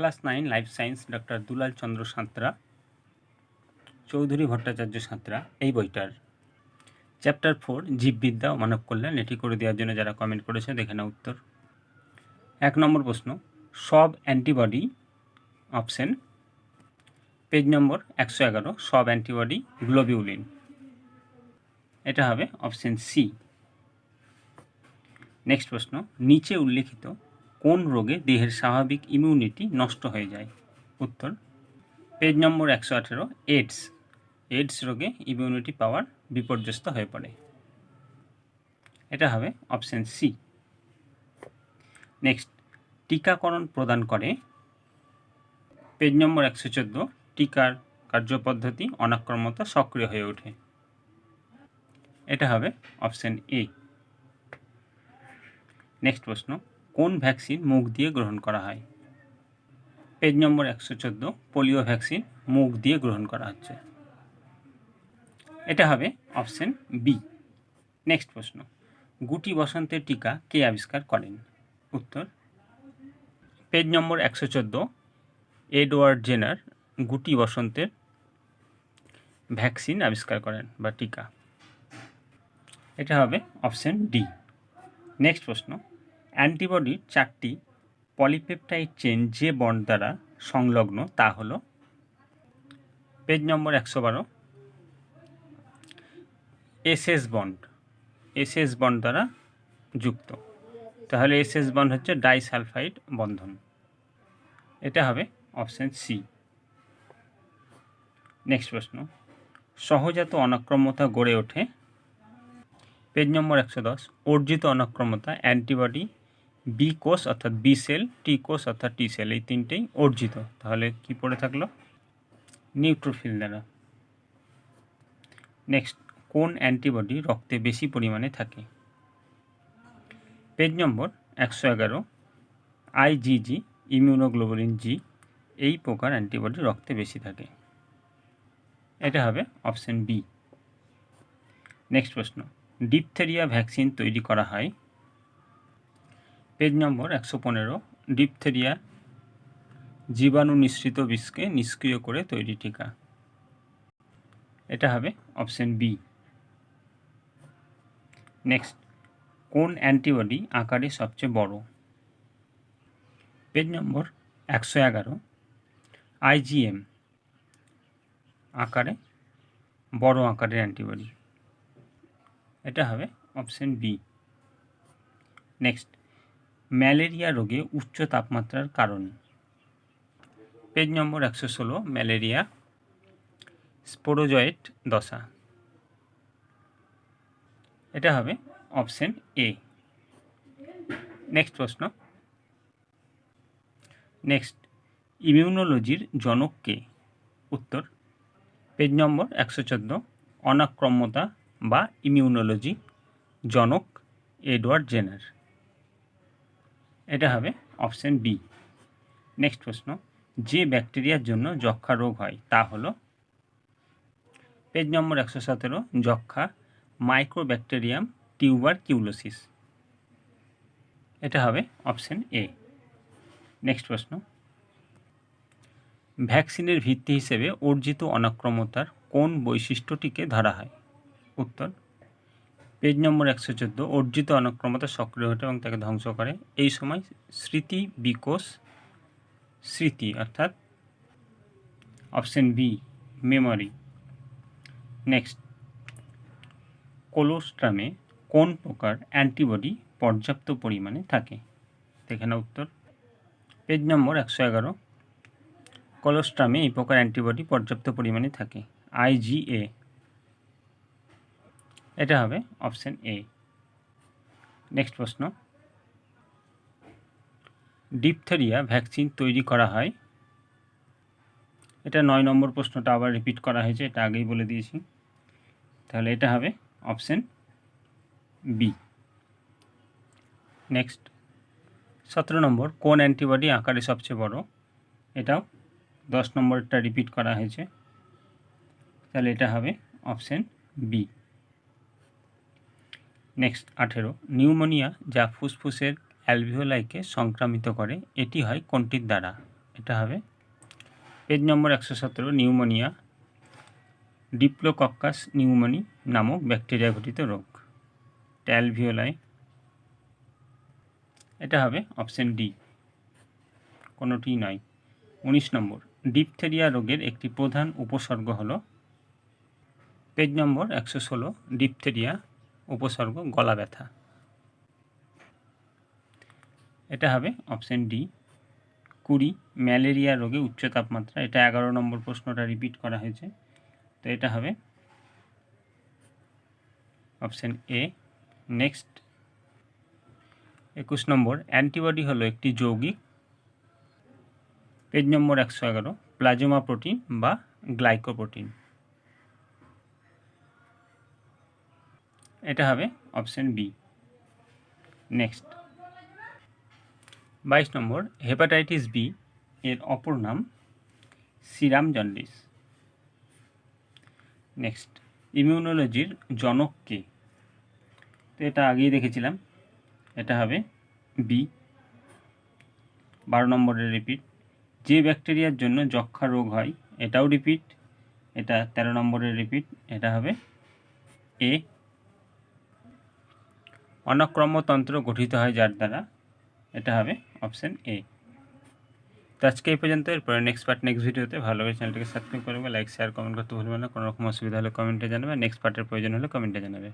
Class nine, life science, doctor Dulal Chandra Santra, Chowdhury Bhattacharya Santra, এই বইটার। Chapter four জীববিদ্যা ও মানব কল্যাণ, এটি করে দেওয়ার জন্য যারা কমেন্ট করেছে, দেখে না উত্তর। এক নম্বর প্রশ্ন, সব অ্যান্টিবডি অপশন পেজ নম্বর একশো এগারো, সব অ্যান্টিবডি গ্লোবিউলিন এটা হবে অপশন সি নেক্সট প্রশ্ন, নিচে উল্লেখিত কোন রোগে দেহের স্বাভাবিক ইমিউনিটি নষ্ট হয়ে যায়? উত্তর পেজ নম্বর একশো আঠেরো এইডস এইডস রোগে ইমিউনিটি পাওয়ার বিপর্যস্ত হয়ে পড়ে। এটা হবে অপশন সি নেক্সট টিকাকরণ প্রদান করে। পেজ নম্বর একশো চোদ্দ, টিকার কার্যপদ্ধতি অনাক্রমত সক্রিয় হয়ে ওঠে। এটা হবে অপশন এ নেক্সট প্রশ্ন কোন ভ্যাকসিন মুখ দিয়ে গ্রহণ করা হয়? পেজ নম্বর একশো চোদ্দ, পোলিও ভ্যাকসিন মুখ দিয়ে গ্রহণ করা হচ্ছে। এটা হবে অপশন বি। নেক্সট প্রশ্ন। গুটি বসন্তের টিকা কে আবিষ্কার করেন? উত্তর, পেজ নম্বর একশো চোদ্দ, এডওয়ার্ড জেনার গুটি বসন্তের ভ্যাকসিন আবিষ্কার করেন বা টিকা। এটা হবে অপশন ডি। নেক্সট প্রশ্ন। অ্যান্টিবডির চারটি পলিপেপটাইড চেন যে বন্ড দ্বারা সংলগ্ন, তা হলো পেজ নম্বর একশো বারো, এসএস বন্ড। এসএস বন্ড দ্বারা যুক্ত। তাহলে এসএস বন্ড হচ্ছে ডাইসালফাইড বন্ধন। এটা হবে অপশান সি। নেক্সট প্রশ্ন। সহজাত অনাক্রম্যতা গড়ে ওঠে। পেজ নম্বর একশো দশ, অর্জিত অনাক্রমতা অ্যান্টিবডি বি কোষ অর্থাৎ বি সেল টি কোষ অর্থাৎ টি সেল এই তিনটেই অর্জিত। তাহলে কি পড়ে থাকল? নিউট্রোফিল দ্বারা। নেক্সট কোন অ্যান্টিবডি রক্তে বেশি পরিমাণে থাকে? পেজ নম্বর একশো এগারো আইজিজি ইমিউনোগ্লোবুলিন জি এই প্রকার অ্যান্টিবডি রক্তে বেশি থাকে। এটা হবে অপশন বি নেক্সট প্রশ্ন ডিপথেরিয়া ভ্যাকসিন তৈরি করা হয় পেজ নম্বর একশো পনেরো ডিপথেরিয়া জীবাণু নিঃসৃত বিষকে নিষ্ক্রিয় করে তৈরি টিকা। এটা হবে অপশন বি। নেক্সট, কোন অ্যান্টিবডি আকারে সবচেয়ে বড়? পেজ নম্বর একশো এগারো আইজিএম আকারে, বড় আকারের অ্যান্টিবডি। এটা হবে অপশন বি। নেক্সট ম্যালেরিয়া রোগে উচ্চ তাপমাত্রার কারণ। পেজ নম্বর একশো ষোলো, ম্যালেরিয়া। স্পোরোজয়েট দশা। এটা হবে অপশন এ। নেক্সট প্রশ্ন। নেক্সট, ইমিউনোলজির জনক কে? উত্তর, পেজ নম্বর একশো চোদ্দ, অনাক্রম্যতা বা ইমিউনোলজি। জনক, এডওয়ার্ড জেনার। এটা হবে অপশন বি নেক্সট প্রশ্ন, যে ব্যাকটেরিয়ার জন্য যক্ষা রোগ হয় তা হলো পেজ নম্বর একশো সতেরো যক্ষা মাইক্রোব্যাকটেরিয়াম টিউবার কিউলোসিস এটা হবে অপশন এ নেক্সট প্রশ্ন ভ্যাকসিনের ভিত্তি হিসেবে অর্জিত অনাক্রমতার কোন বৈশিষ্ট্যটিকে ধরা হয়? উত্তর পেজ নম্বর একশো চোদ্দ, অর্জিত অনাক্রমতা সক্রিয় ওঠে এবং তাকে ধ্বংস করে। এই সময় স্মৃতি বিকোষ, স্মৃতি অর্থাৎ অপশন বি, মেমরি। নেক্সট। কোলোস্ট্রামে কোন প্রকার অ্যান্টিবডি পর্যাপ্ত পরিমাণে থাকে? এখানে উত্তর। পেজ নম্বর একশো এগারো। কোলোস্ট্রামে এই প্রকার অ্যান্টিবডি পর্যাপ্ত পরিমাণে থাকে। আইজিএ এটা হবে অপশান এ নেক্সট প্রশ্ন। ডিপথেরিয়া ভ্যাকসিন তৈরি করা হয়। এটা নয় নম্বর প্রশ্নটা আবার রিপিট করা হয়েছে, এটা আগেই বলে দিয়েছি। তাহলে এটা হবে অপশান বি নেক্সট সতেরো নম্বর, কোন অ্যান্টিবডি আকারে সবচেয়ে বড়? এটাও দশ নম্বরটা রিপিট করা হয়েছে। তাহলে এটা হবে অপশান বি নেক্সট আঠেরো, নিউমোনিয়া যা ফুসফুসের অ্যালভিওলাইকে সংক্রামিত করে, এটি হয় কোনটির দ্বারা? এটা হবে পেজ নম্বর একশো সতেরো, নিউমোনিয়া, ডিপ্লোকক্কাস নিউমোনি নামক ব্যাকটেরিয়া ঘটিত রোগ। ট্যালভিওলাই এটা হবে অপশন ডি। কোনোটি নয়। উনিশ নম্বর, ডিপথেরিয়া রোগের একটি প্রধান উপসর্গ হলো পেজ নম্বর একশো ষোলো, ডিপথেরিয়া উপসর্গ, গলা ব্যথা। এটা হবে অপশন ডি কুড়ি, ম্যালেরিয়া রোগে উচ্চ তাপমাত্রা, এটা এগারো নম্বর প্রশ্নটা রিপিট করা হয়েছে। তো এটা হবে অপশন এ নেক্সট একুশ নম্বর অ্যান্টিবডি হলো একটি যৌগিক। পেজ নম্বর একশো এগারো প্লাজমা প্রোটিন বা গ্লাইকোপ্রোটিন এটা হবে অপশান বি। নেক্সট। বাইশ নম্বর, হেপাটাইটিস বি এর অপর নাম সিরাম জন্ডিস। নেক্সট, ইমিউনোলজির জনক কে? তো এটা আগেই দেখেছিলাম। এটা হবে বি। বারো নম্বরের রিপিট। যে ব্যাকটেরিয়ার জন্য যক্ষা রোগ হয়, এটাও রিপিট। এটা তেরো নম্বরের রিপিট। এটা হবে এ। অনক্রমতন্ত্র গঠিত হয় যার দ্বারা এটা হবে অপশান এ তো আজকে এই পর্যন্ত, এরপরে নেক্সট পার্ট নেক্সট ভিডিওতে ভালো করে চ্যানেলটিকে সাবস্ক্রাইব করবে লাইক শেয়ার কমেন্ট করতে ভুলবে না, কোনো রকম অসুবিধা হলে কমেন্টে জানাবে নেক্সট পার্টের প্রয়োজন হলে কমেন্টে জানাবে।